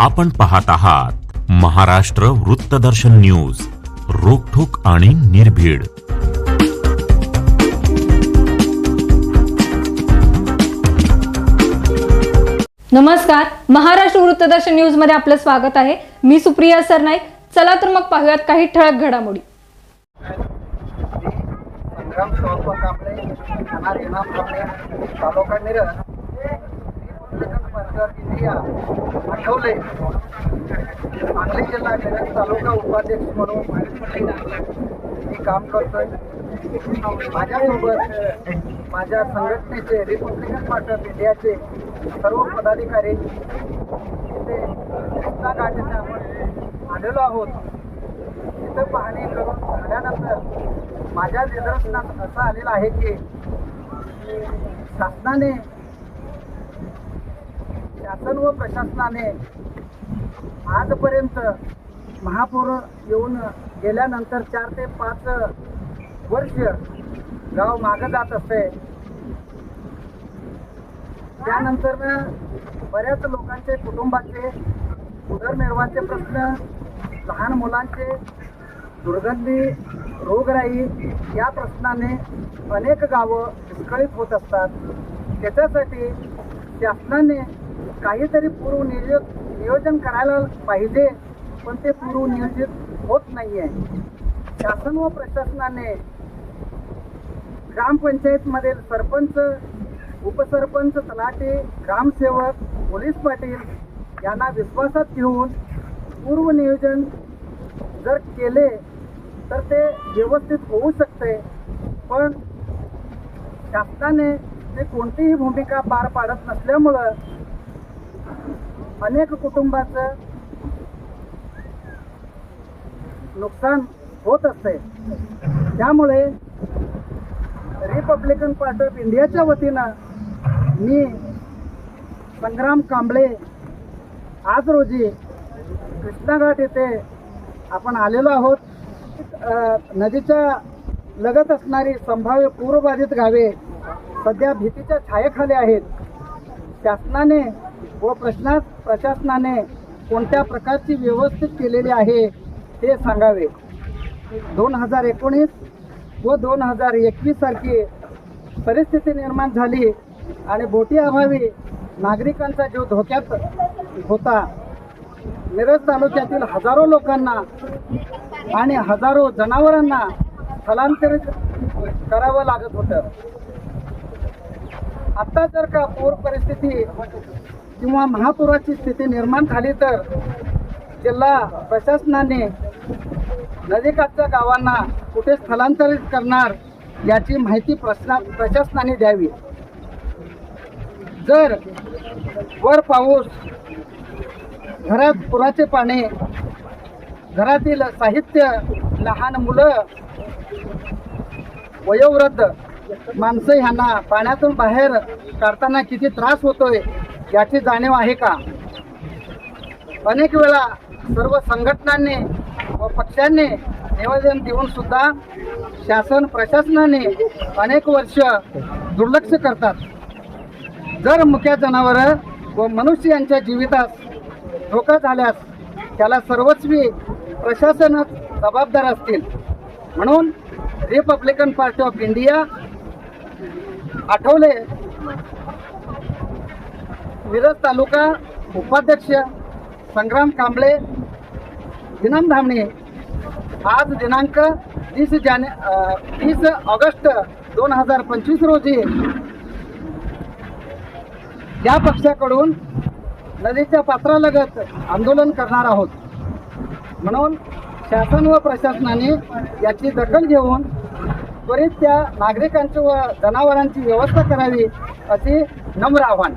आपण पाहत आहात महाराष्ट्र वृत्तदर्शन न्यूज रोखोक आणि निर्भीड. नमस्कार महाराष्ट्र वृत्तदर्शन न्यूजमध्ये आपलं स्वागत आहे. मी सुप्रिया सरनाईक. चला तर मग पाहूयात काही ठळक घडामोडी. तालुका मिरज आठवले सांगली जिल्हा मिरज तालुका उपाध्यक्ष म्हणून मी काम करतोय. माझ्यासोबत माझ्या संघटनेचे रिपब्लिकन पार्टी ऑफ इंडियाचे सर्व पदाधिकारी इथे कृष्णा गाठीने आपण आलेलो आहोत. तिथं पाहणी करून झाल्यानंतर माझ्या निदर्शनात असं आलेलं आहे की शासनाने शासन व प्रशासनाने आजपर्यंत महापौर येऊन गेल्यानंतर चार ते पाच वर्ष गाव मागं जात असते. त्यानंतर बऱ्याच लोकांचे कुटुंबाचे उदरनिर्वाहाचे प्रश्न लहान मुलांचे दुर्गंधी रोगराई या प्रश्नाने अनेक गावं विस्कळीत होत असतात. त्याच्यासाठी शासनाने काहीतरी पूर्व नियोज नियोजन करायला पाहिजे पण ते पूर्व नियोजित होत नाही आहे शासन व प्रशासनाने ग्रामपंचायतमधील सरपंच उपसरपंच तलाटे ग्रामसेवक पोलीस पाटील यांना विश्वासात घेऊन पूर्व नियोजन जर केले तर ते व्यवस्थित होऊ शकते. पण शासनाने ते कोणतीही भूमिका पार पाडत नसल्यामुळं अनेक कुटुंबाचं नुकसान होत असते. त्यामुळे रिपब्लिकन पार्टी ऑफ इंडियाच्या वतीनं मी संग्राम कांबळे आज रोजी कृष्णाघाट येथे आपण आलेलो आहोत. नदीच्या लगत असणारी संभाव्य पूरबाधित गावे सध्या भीतीच्या छायेखाली आहेत. शासनाने व प्रश्ना प्रशासनाने कोणत्या प्रकारची व्यवस्थित केलेली आहे ते सांगावे. दोन हजार एकोणीस व दोन हजार एकवीस सारखी परिस्थिती निर्माण झाली आणि बोटी अभावी नागरिकांचा जीव धोक्यात होता. मिरज तालुक्यातील हजारो लोकांना आणि हजारो जनावरांना स्थलांतरित करावं लागत होतं. आत्ता जर का पूर परिस्थिती किंवा महापुराची स्थिती निर्माण झाली तर जिल्हा प्रशासनाने नदीकाठच्या गावांना कुठे स्थलांतरित करणार याची माहिती प्रश्ना प्रशासनाने द्यावी. जर वर पाऊस घरात पुराचे पाणी घरातील साहित्य लहान मुलं वयोवृद्ध माणसं ह्यांना पाण्यातून बाहेर काढताना किती त्रास होतोय याची जाणीव आहे का? अनेक वेळा सर्व संघटनांनी व पक्षांनी निवेदन देऊन सुद्धा शासन प्रशासनाने अनेक वर्ष दुर्लक्ष करतात. जर मुख्या जनावरं व मनुष्य यांच्या जीवितास धोका झाल्यास त्याला सर्वस्वी प्रशासनच जबाबदार असतील. म्हणून Republican party of India Athawale Miraj taluka उपाध्यक्ष संग्राम कांबळे इनाम धामणे. आज दिनांक तीस जाने तीस ऑगस्ट दोन हजार पंचवीस रोजी या पक्षाकडून नदीच्या पात्रालगत आंदोलन करणार आहोत. म्हणून शासन व प्रशासनाने याची दखल घेऊन त्वरित त्या नागरिकांची व जनावरांची व्यवस्था करावी असे नम्र आव्हान.